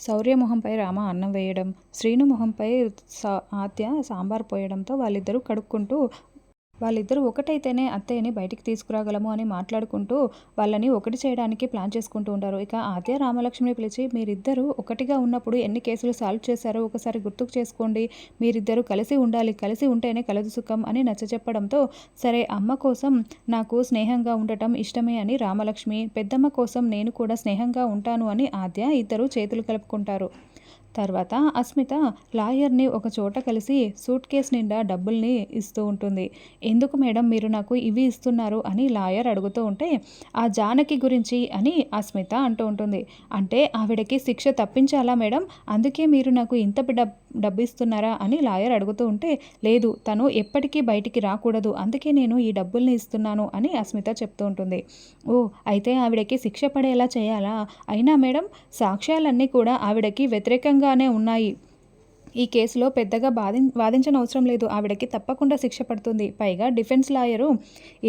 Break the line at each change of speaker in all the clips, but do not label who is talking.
శౌర్య మొహంపై రామ అన్నం వేయడం శ్రీను మొహంపై సా ఆద్య సాంబార్ పోయడంతో వాళ్ళిద్దరూ కడుక్కుంటూ వాళ్ళిద్దరూ ఒకటైతేనే అత్తయ్యని బయటికి తీసుకురాగలము అని మాట్లాడుకుంటూ వాళ్ళని ఒకటి చేయడానికి ప్లాన్ చేసుకుంటూ ఉంటారు. ఇక ఆద్య రామలక్ష్మిని పిలిచి మీరిద్దరూ ఒకటిగా ఉన్నప్పుడు ఎన్ని కేసులు సాల్వ్ చేశారో ఒకసారి గుర్తుకు చేసుకోండి. మీరిద్దరూ కలిసి ఉండాలి. కలిసి ఉంటేనే కలదు సుఖం అని నచ్చచెప్పడంతో సరే అమ్మ కోసం నాకు స్నేహంగా ఉండటం ఇష్టమే అని రామలక్ష్మి పెద్దమ్మ కోసం నేను కూడా స్నేహంగా ఉంటాను అని ఆద్య ఇద్దరు చేతులు కలుపుకుంటారు. తర్వాత అస్మిత లాయర్ని ఒక చోట కలిసి సూట్ కేస్ నిండా డబ్బుల్ని ఇస్తూ ఉంటుంది. ఎందుకు మేడం మీరు నాకు ఇవి ఇస్తున్నారు? అని లాయర్ అడుగుతూ ఉంటే ఆ జానకి గురించి అని అస్మిత అంటూ ఉంటుంది. అంటే ఆవిడకి శిక్ష తప్పించాలా మేడం? అందుకే మీరు నాకు ఇంత డబ్ డబ్బు ఇస్తున్నారా అని లాయర్ అడుగుతూ ఉంటే లేదు తను ఎప్పటికీ బయటికి రాకూడదు. అందుకే నేను ఈ డబ్బుల్ని ఇస్తున్నాను అని అస్మిత చెప్తూ ఉంటుంది. ఓ అయితే ఆవిడకి శిక్ష పడేలా చేయాలా? అయినా మేడం సాక్ష్యాలన్నీ కూడా ఆవిడకి వ్యతిరేకంగా వ్యతిరేకంగానే ఉన్నాయి. ఈ కేసులో పెద్దగా బాధి వాదించనవసరం లేదు. ఆవిడకి తప్పకుండా శిక్ష పడుతుంది. పైగా డిఫెన్స్ లాయరు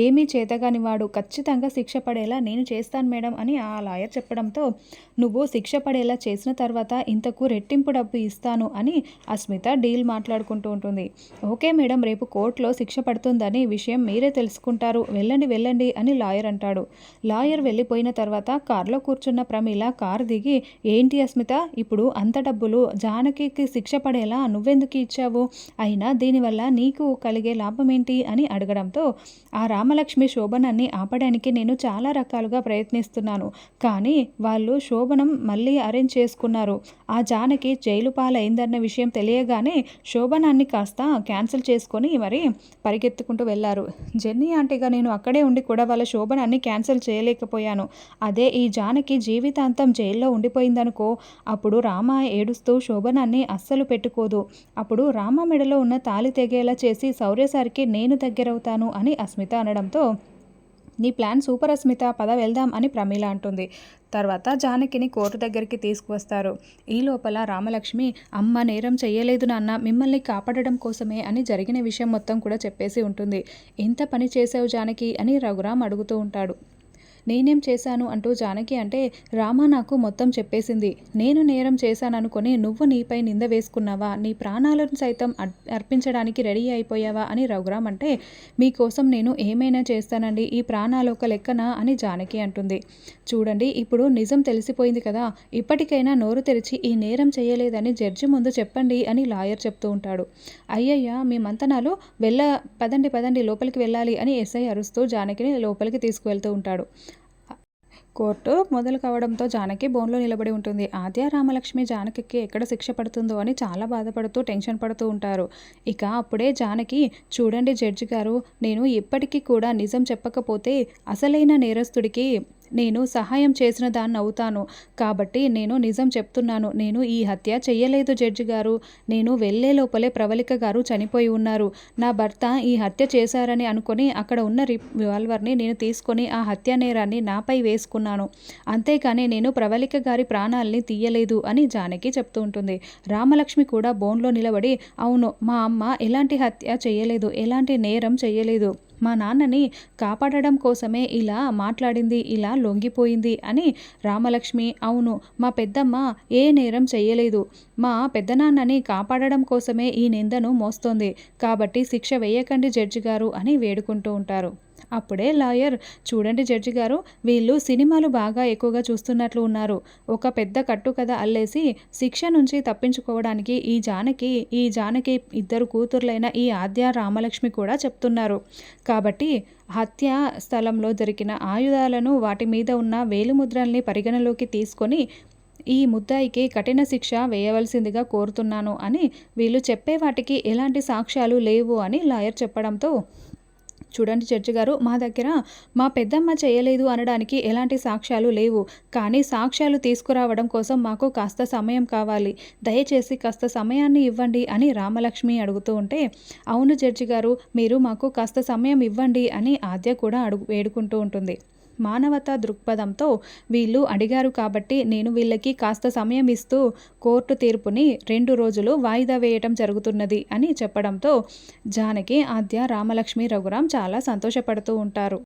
ఏమీ చేతగాని వాడు ఖచ్చితంగా శిక్ష పడేలా నేను చేస్తాను మేడం అని ఆ లాయర్ చెప్పడంతో నువ్వు శిక్ష పడేలా చేసిన తర్వాత ఇంతకు రెట్టింపు డబ్బు ఇస్తాను అని అస్మిత డీల్ మాట్లాడుకుంటూ ఉంటుంది. ఓకే మేడం రేపు కోర్టులో శిక్ష పడుతుందని విషయం మీరే తెలుసుకుంటారు. వెళ్ళండి వెళ్ళండి అని లాయర్ అంటాడు. లాయర్ వెళ్ళిపోయిన తర్వాత కారులో కూర్చున్న ప్రమీల కారు దిగి ఏంటి అస్మిత ఇప్పుడు అంత డబ్బులు జానకి శిక్ష పడేలా నువ్వెందుకు ఇచ్చావు? అయినా దీనివల్ల నీకు కలిగే లాభం ఏంటి అని అడగడంతో ఆ రామలక్ష్మి శోభనాన్ని ఆపడానికి నేను చాలా రకాలుగా ప్రయత్నిస్తున్నాను. కానీ వాళ్ళు శోభనం మళ్ళీ అరేంజ్ చేసుకున్నారు. ఆ జానకి జైలు పాలైందన్న విషయం తెలియగానే శోభనాన్ని కాస్త క్యాన్సిల్ చేసుకొని మరి పరిగెత్తుకుంటూ వెళ్ళారు జెన్నీ ఆంటీగా నేను అక్కడే ఉండి కూడా వాళ్ళ శోభనాన్ని క్యాన్సిల్ చేయలేకపోయాను. అదే ఈ జానకి జీవితాంతం జైల్లో ఉండిపోయిందనుకో అప్పుడు రామ ఏడుస్తూ శోభనాన్ని అస్సలు పెట్టి పెట్టుకోదు. అప్పుడు రామ మెడలో ఉన్న తాలి తెగేలా చేసి సౌర్యసారికి నేను దగ్గరవుతాను అని అస్మిత అనడంతో నీ ప్లాన్ సూపర్ అస్మిత పద వెళ్దాం అని ప్రమీల అంటుంది. తర్వాత జానకిని కోర్టు దగ్గరికి తీసుకువస్తారు. ఈ లోపల రామలక్ష్మి అమ్మ నేరం చేయలేదు నాన్న మిమ్మల్ని కాపాడడం కోసమే అని జరిగిన విషయం మొత్తం కూడా చెప్పేసి ఉంటుంది. ఎంత పని చేసావు జానకి అని రఘురామ్ అడుగుతూ ఉంటాడు. నేనేం చేశాను అంటూ జానకి అంటే రామ నాకు మొత్తం చెప్పేసింది. నేను నేరం చేశాననుకొని నువ్వు నీపై నింద వేసుకున్నావా? నీ ప్రాణాలను సైతం అర్పించడానికి రెడీ అయిపోయావా? అని రఘురామ్ అంటే మీకోసం నేను ఏమైనా చేస్తానండి? ఈ ప్రాణాలు ఒక లెక్కనా? అని జానకి అంటుంది. చూడండి ఇప్పుడు నిజం తెలిసిపోయింది కదా. ఇప్పటికైనా నోరు తెరిచి ఈ నేరం చేయలేదని జడ్జి ముందు చెప్పండి అని లాయర్ చెప్తూ ఉంటాడు. అయ్యయ్యా మీ మంతనాలు వెళ్ళ పదండి పదండి లోపలికి వెళ్ళాలి అని ఎస్ఐ అరుస్తూ జానకిని లోపలికి తీసుకువెళ్తూ ఉంటాడు. కోర్టు మొదలు కావడంతో జానకి బోన్లో నిలబడి ఉంటుంది. ఆద్య రామలక్ష్మి జానకికి ఎక్కడ శిక్ష పడుతుందో అని చాలా బాధపడుతూ టెన్షన్ పడుతూ ఉంటారు. ఇక అప్పుడే జానకి చూడండి జడ్జి గారు నేను ఇప్పటికీ కూడా నిజం చెప్పకపోతే అసలైన నేరస్తుడికి నేను సహాయం చేసిన దాన్ని అవుతాను. కాబట్టి నేను నిజం చెప్తున్నాను. నేను ఈ హత్య చెయ్యలేదు జడ్జి గారు. నేను వెళ్ళే లోపలే ప్రవళిక గారు చనిపోయి ఉన్నారు. నా భర్త ఈ హత్య చేశారని అనుకుని అక్కడ ఉన్న రివాల్వర్ని నేను తీసుకొని ఆ హత్య నేరాన్ని నాపై వేసుకున్నాను. అంతేకాని నేను ప్రవళిక గారి ప్రాణాలని తీయలేదు అని జానకి చెప్తూ ఉంటుంది. రామలక్ష్మి కూడా బోన్లో నిలబడి అవును మా అమ్మ ఎలాంటి హత్య చేయలేదు ఎలాంటి నేరం చేయలేదు మా నాన్నని కాపాడడం కోసమే ఇలా మాట్లాడింది ఇలా లొంగిపోయింది అని రామలక్ష్మి. అవును మా పెద్దమ్మ ఏ నేరం చెయ్యలేదు. మా పెద్దనాన్నని కాపాడడం కోసమే ఈ నిందను మోస్తోంది. కాబట్టి శిక్ష వేయకండి జడ్జి గారు అని వేడుకుంటూ ఉంటారు. అప్పుడే లాయర్ చూడండి జడ్జి గారు వీళ్ళు సినిమాలు బాగా ఎక్కువగా చూస్తున్నట్లు ఉన్నారు. ఒక పెద్ద కట్టు కథ అల్లేసి శిక్ష నుంచి తప్పించుకోవడానికి ఈ జానకి ఈ జానకి ఇద్దరు కూతుర్లైన ఈ ఆద్య రామలక్ష్మి కూడా చెప్తున్నారు. కాబట్టి హత్య స్థలంలో దొరికిన ఆయుధాలను వాటి మీద ఉన్న వేలుముద్రల్ని పరిగణలోకి తీసుకొని ఈ ముద్దాయికి కఠిన శిక్ష వేయవలసిందిగా కోరుతున్నాను అని వీళ్ళు చెప్పే వాటికి ఎలాంటి సాక్ష్యాలు లేవు అని లాయర్ చెప్పడంతో చూడండి జడ్జి గారు మా దగ్గర మా పెద్దమ్మ చేయలేదు అనడానికి ఎలాంటి సాక్ష్యాలు లేవు. కానీ సాక్ష్యాలు తీసుకురావడం కోసం మాకు కాస్త సమయం కావాలి. దయచేసి కాస్త సమయాన్ని ఇవ్వండి అని రామలక్ష్మి అడుగుతూ ఉంటే అవును జడ్జి గారు మీరు మాకు కాస్త సమయం ఇవ్వండి అని ఆద్య కూడా అడుగు వేడుకుంటూ ఉంటుంది. మానవతా దృక్పథంతో వీళ్ళు అడిగారు కాబట్టి నేను వీళ్ళకి కాస్త సమయం ఇస్తూ కోర్టు తీర్పుని రెండు రోజులు వాయిదా వేయటం జరుగుతున్నది అని చెప్పడంతో జానకి ఆద్య రామలక్ష్మి రఘురాం చాలా సంతోషపడుతూ ఉంటారు.